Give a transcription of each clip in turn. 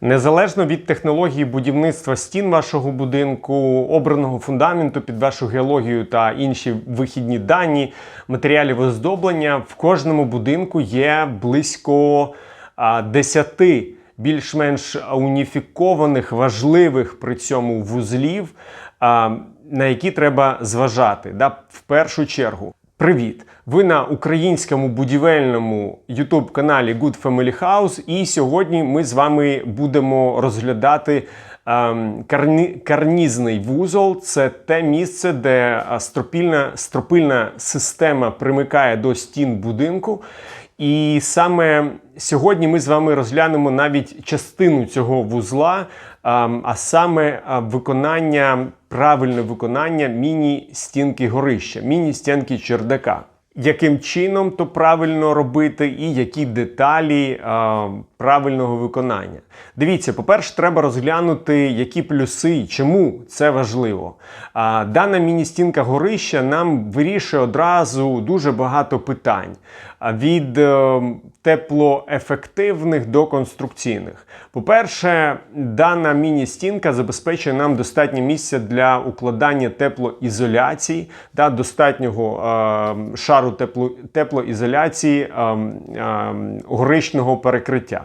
Незалежно від технології будівництва стін вашого будинку, обраного фундаменту під вашу геологію та інші вихідні дані, матеріалів оздоблення, в кожному будинку є близько а, 10 більш-менш уніфікованих, важливих при цьому вузлів, на які треба зважати да, в першу чергу. Привіт! Ви на українському будівельному youtube каналі Good Family House, і сьогодні ми з вами будемо розглядати ем, карні, карнізний вузол. Це те місце, де стропільна, стропильна система примикає до стін будинку. І саме сьогодні ми з вами розглянемо навіть частину цього вузла, а саме виконання, правильне виконання міні-стінки горища, міні-стінки чердака. Яким чином то правильно робити, і які деталі е, правильного виконання? Дивіться, по-перше, треба розглянути, які плюси, і чому це важливо. А, дана міні-стінка горища нам вирішує одразу дуже багато питань а, від е, теплоефективних до конструкційних. По-перше, дана міні-стінка забезпечує нам достатнє місця для укладання теплоізоляції та достатнього е, шару тепло, теплоізоляції е, е, горичного перекриття.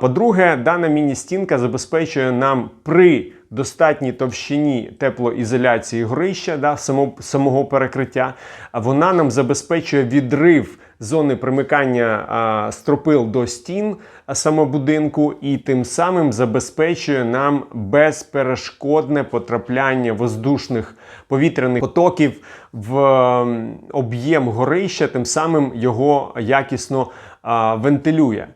По-друге, дана міні-стінка забезпечує нам при достатній товщині теплоізоляції горища, да, само, самого перекриття, вона нам забезпечує відрив зони примикання а, стропил до стін самобудинку і тим самим забезпечує нам безперешкодне потрапляння воздушних повітряних потоків в об'єм горища, тим самим його якісно вентилює.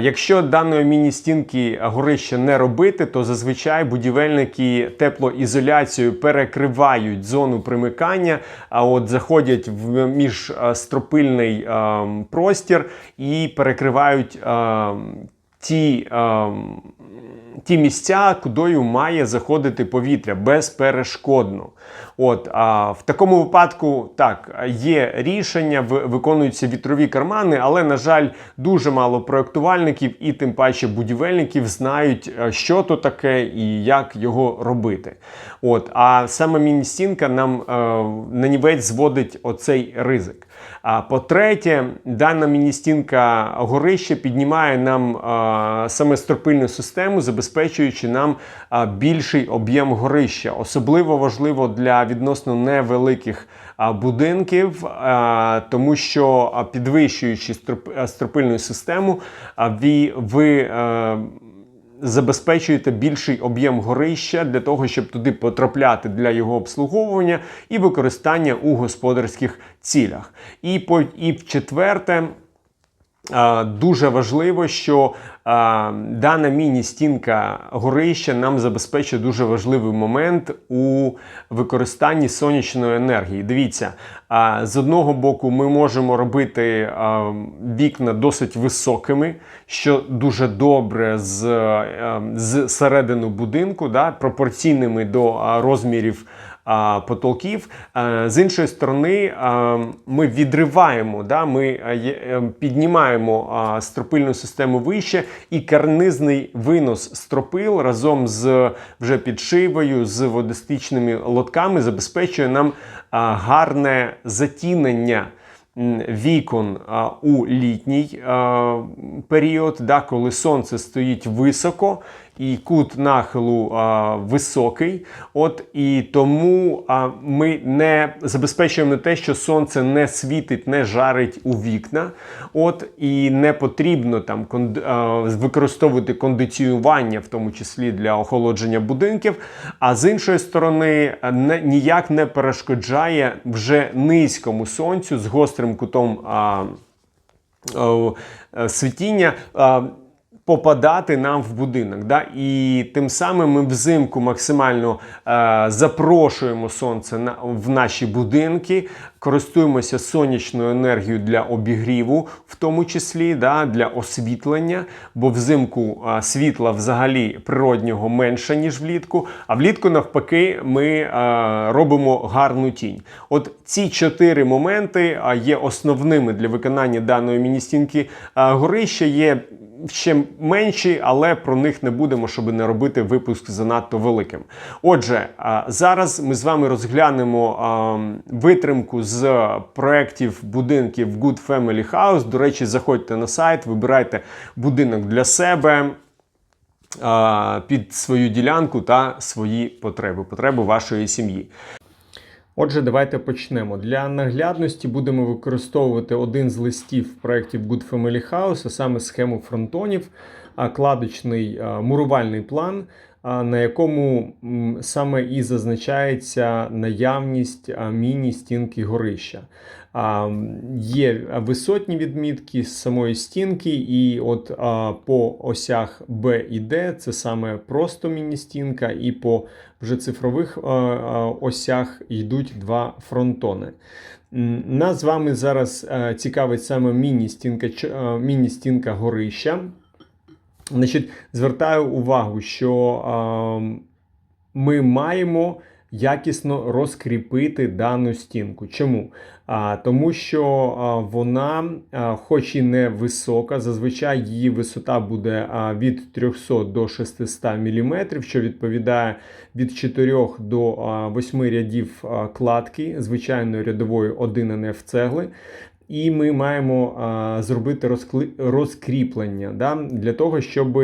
Якщо даної міні-стінки горища не робити, то зазвичай будівельники теплоізоляцією перекривають зону примикання, а от заходять в міжстропильний простір і перекривають е, ті. Ті місця, кудою має заходити повітря безперешкодно. От, а в такому випадку так, є рішення, виконуються вітрові кармани, але, на жаль, дуже мало проєктувальників і тим паче будівельників знають, е, що то таке і як його робити. От, а саме міні-стінка нам е, нанівець зводить оцей ризик. А по-третє, дана міні-стінка горища піднімає нам а, саме стропильну систему, забезпечуючи нам а, більший об'єм горища. Особливо важливо для відносно невеликих а, будинків, а, тому що а, підвищуючи строп- а, стропильну систему, а, ви, ви е, забезпечуєте більший об'єм горища для того, щоб туди потрапляти для його обслуговування і використання у господарських цілях. І по і в четверте. Дуже важливо, що дана міні-стінка горища нам забезпечує дуже важливий момент у використанні сонячної енергії. Дивіться, з одного боку, ми можемо робити вікна досить високими, що дуже добре з, з середини будинку, да, пропорційними до розмірів потолків. Е, З іншої сторони, ми відриваємо, да, ми е, е, піднімаємо стропильну систему вище, і карнизний винос стропил разом з вже підшивою, з водостічними лотками забезпечує нам гарне затінення вікон а, у літній а, період, да, коли сонце стоїть високо і кут нахилу а, високий. От і тому а, ми не забезпечуємо те, що сонце не світить, не жарить у вікна. От і не потрібно там кон- а, використовувати кондиціювання, в тому числі для охолодження будинків. А з іншої сторони, не, ніяк не перешкоджає вже низькому сонцю з гострим кутом. А, е, е, світіння е, попадати нам в будинок. Да? І тим самим ми взимку максимально е, запрошуємо сонце на, в наші будинки, користуємося сонячною енергією для обігріву, в тому числі да, для освітлення, бо взимку е, світла взагалі природнього менше, ніж влітку, а влітку, навпаки, ми е, робимо гарну тінь. От ці чотири моменти е, є основними для виконання даної міністінки е, горища. Є ще менші, але про них не будемо, щоб не робити випуск занадто великим. Отже, зараз ми з вами розглянемо витримку з проєктів будинків Good Family House. До речі, заходьте на сайт, вибирайте будинок для себе. Під свою ділянку та свої потреби, потреби вашої сім'ї. Отже, давайте почнемо. Для наглядності будемо використовувати один з листів проєктів Good Family House, а саме схему фронтонів, кладочний мурувальний план, на якому саме і зазначається наявність міні-стінки горища. Є висотні відмітки з самої стінки, і от по осях Б і Д це саме просто міні-стінка, і по вже цифрових осях йдуть два фронтони. Нас з вами зараз е, цікавить саме міні-стінка, е, міні-стінка горища. Значить, звертаю увагу, що е, ми маємо якісно розкріпити дану стінку. Чому? А, тому що а, вона, а, хоч і не висока, зазвичай її висота буде а, від 300 до 600 мм, що відповідає від 4 до а, 8 рядів а, кладки звичайної рядової 1 НФ цегли. І ми маємо зробити розкли... розкріплення да, для того, щоб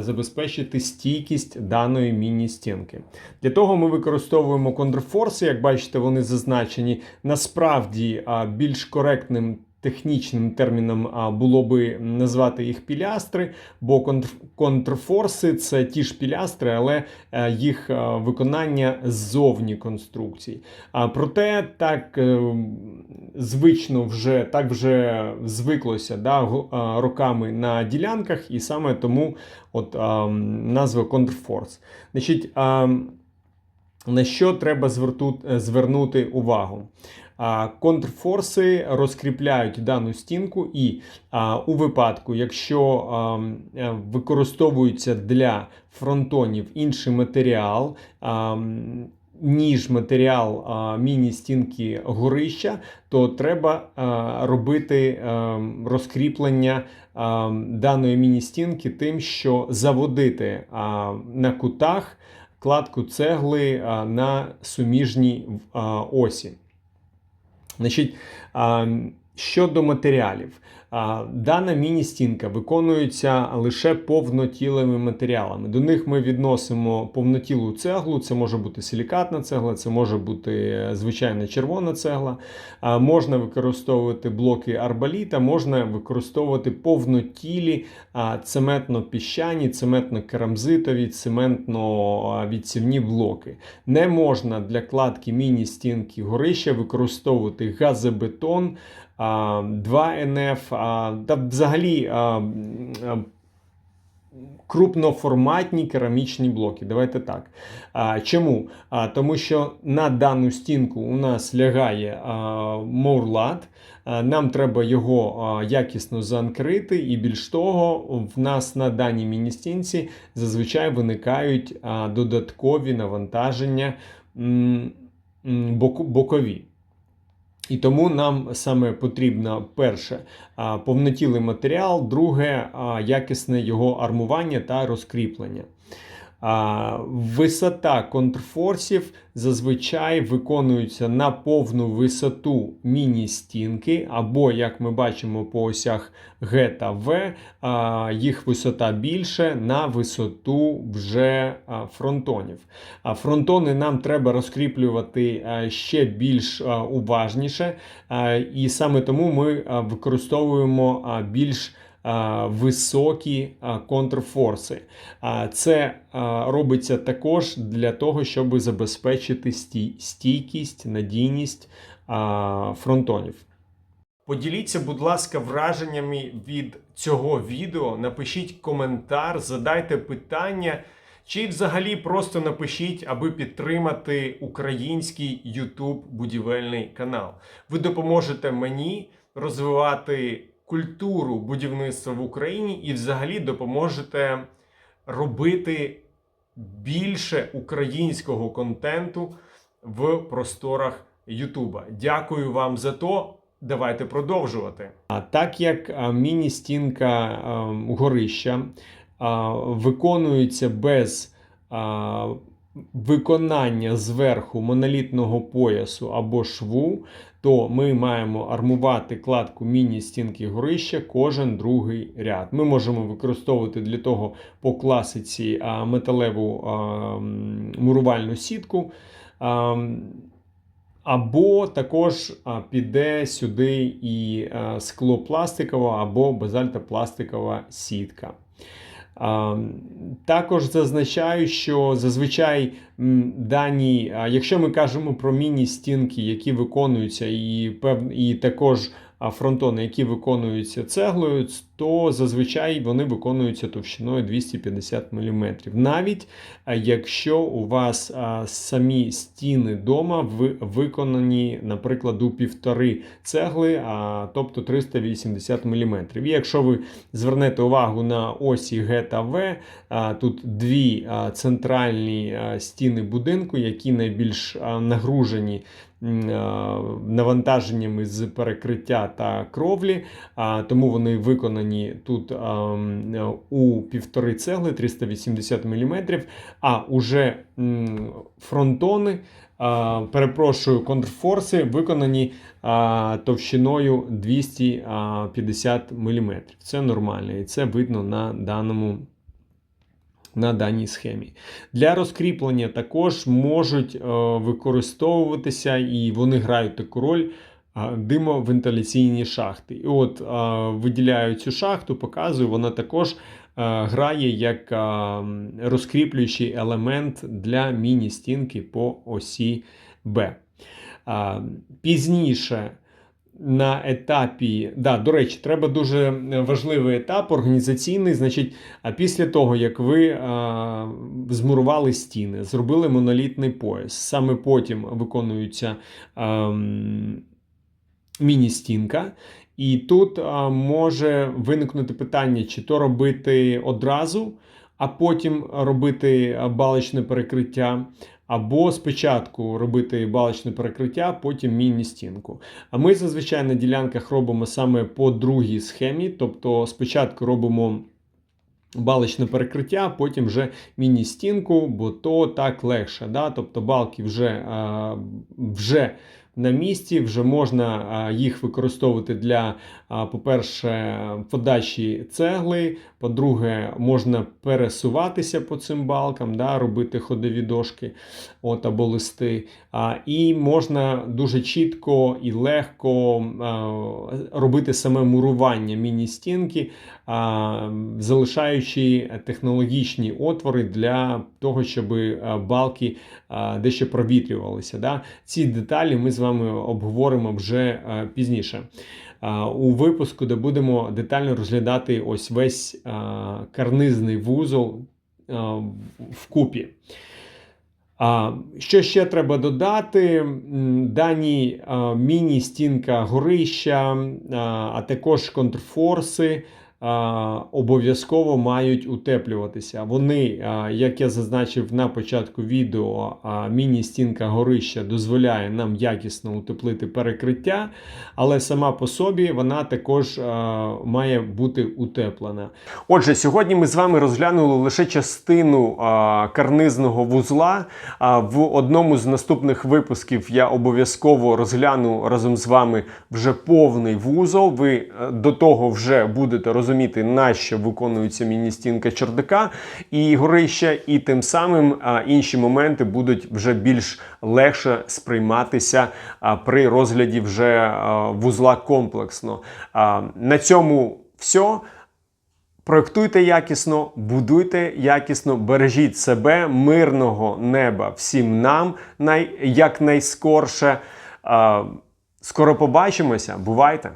забезпечити стійкість даної міні-стінки. Для того ми використовуємо контрфорси, як бачите, вони зазначені. Насправді більш коректним технічним терміном було би назвати їх пілястри, бо контр... контрфорси це ті ж пілястри, але е, їх е, виконання ззовні конструкцій. А проте так е, звично вже так вже звиклося да, роками на ділянках, і саме тому от назва контрфорс. Значить, на що треба звернути увагу? Контрфорси розкріпляють дану стінку, і у випадку, якщо е, використовується для фронтонів інший матеріал, ніж матеріал міні-стінки горища, то треба робити розкріплення даної міні-стінки тим, що заводити на кутах кладку цегли на суміжній осі. Значить, щодо матеріалів, дана міні-стінка виконується лише повнотілими матеріалами. До них ми відносимо повнотілу цеглу. Це може бути силікатна цегла, це може бути е, звичайна червона цегла. Можна використовувати блоки арбаліта, можна використовувати повнотілі цементно-піщані, цементно-керамзитові, цементно-відсівні блоки. Не можна для кладки міні-стінки горища використовувати газобетон, 2НФ, та взагалі крупноформатні керамічні блоки. Давайте так. Чому? Тому що на дану стінку у нас лягає а, нам треба його якісно заанкрити, і більш того, в нас на даній міні-стінці зазвичай виникають додаткові навантаження бокові. І тому нам саме потрібно перше повнотілий матеріал, друге якісне його армування та розкріплення. А, Висота контрфорсів зазвичай виконується на повну висоту міні-стінки, або, як ми бачимо по осях Г та В, а, їх висота більше на висоту вже фронтонів. А фронтони нам треба розкріплювати а, ще більш а, уважніше, а, і саме тому ми використовуємо більш високі контрфорси. Це робиться також для того, щоб забезпечити стійкість, надійність фронтонів. Поділіться, будь ласка, враженнями від цього відео. Напишіть коментар, задайте питання. Чи взагалі просто напишіть, аби підтримати український YouTube будівельний канал. Ви допоможете мені розвивати культуру будівництва в Україні і взагалі допоможете робити більше українського контенту в просторах Ютуба. Дякую вам за то. Давайте продовжувати. А так як міні-стінка горища а, виконується без а, виконання зверху монолітного поясу або шву, то ми маємо армувати кладку міні-стінки горища кожен другий ряд. Ми можемо використовувати для того по класиці металеву мурувальну сітку. Або також піде сюди і а, склопластикова або базальтопластикова сітка. Також зазначаю, що зазвичай дані, якщо ми кажемо про міні-стінки, які виконуються, і, і також фронтони, які виконуються цеглою, то зазвичай вони виконуються товщиною 250 мм. Навіть якщо у вас а, самі стіни дома ви- виконані, наприклад, у півтори цегли, тобто 380 мм. І якщо ви звернете увагу на осі Г та В, а, тут дві центральні стіни будинку, які найбільш нагружені навантаженнями з перекриття та кровлі, тому вони виконані тут а, у півтори цегли 380 мм, а уже м, фронтони. Перепрошую, контрфорси виконані а, товщиною 250 мм. Це нормально, і це видно на даному. На даній схемі. Для розкріплення також можуть е, використовуватися і вони грають таку роль димовентиляційні шахти. І от е, виділяю цю шахту, показую, вона також е, грає як е, розкріплюючий елемент для міні-стінки по осі Б. Пізніше на етапі, да, до речі, треба дуже важливий етап організаційний. Значить, а після того, як ви а, змурували стіни, зробили монолітний пояс, саме потім виконується а, м, міні-стінка. І тут а, може виникнути питання, чи то робити одразу, а потім робити балочне перекриття, або спочатку робити балочне перекриття, потім міні-стінку. А ми зазвичай на ділянках робимо саме по другій схемі, тобто спочатку робимо. Балочне перекриття, потім вже міні-стінку, бо то так легше. Да? Тобто балки вже, вже на місці, вже можна їх використовувати для, по-перше, подачі цегли. По-друге, можна пересуватися по цим балкам, да? робити ходові дошки от, або листи. І можна дуже чітко і легко робити саме мурування міні-стінки, залишаючи технологічні отвори для того, щоб балки дещо провітрювалися. Да? Ці деталі ми з вами обговоримо вже пізніше. У випуску, де будемо детально розглядати ось весь карнизний вузол вкупі. Що ще треба додати? Дані міні-стінка горища, а, також контрфорси обов'язково мають утеплюватися. Вони, як я зазначив на початку відео, міні-стінка горища дозволяє нам якісно утеплити перекриття, але сама по собі вона також має бути утеплена. Отже, сьогодні ми з вами розглянули лише частину карнизного вузла. В одному з наступних випусків я обов'язково розгляну разом з вами вже повний вузол. Ви е, до того вже будете розуміти, на що виконується міні-стінка чердака і горища, і тим самим інші моменти будуть вже більш легше сприйматися при розгляді вже вузла комплексно. На цьому все. Проектуйте якісно, будуйте якісно, бережіть себе, мирного неба всім нам най, якнайскорше. Скоро побачимося. Бувайте!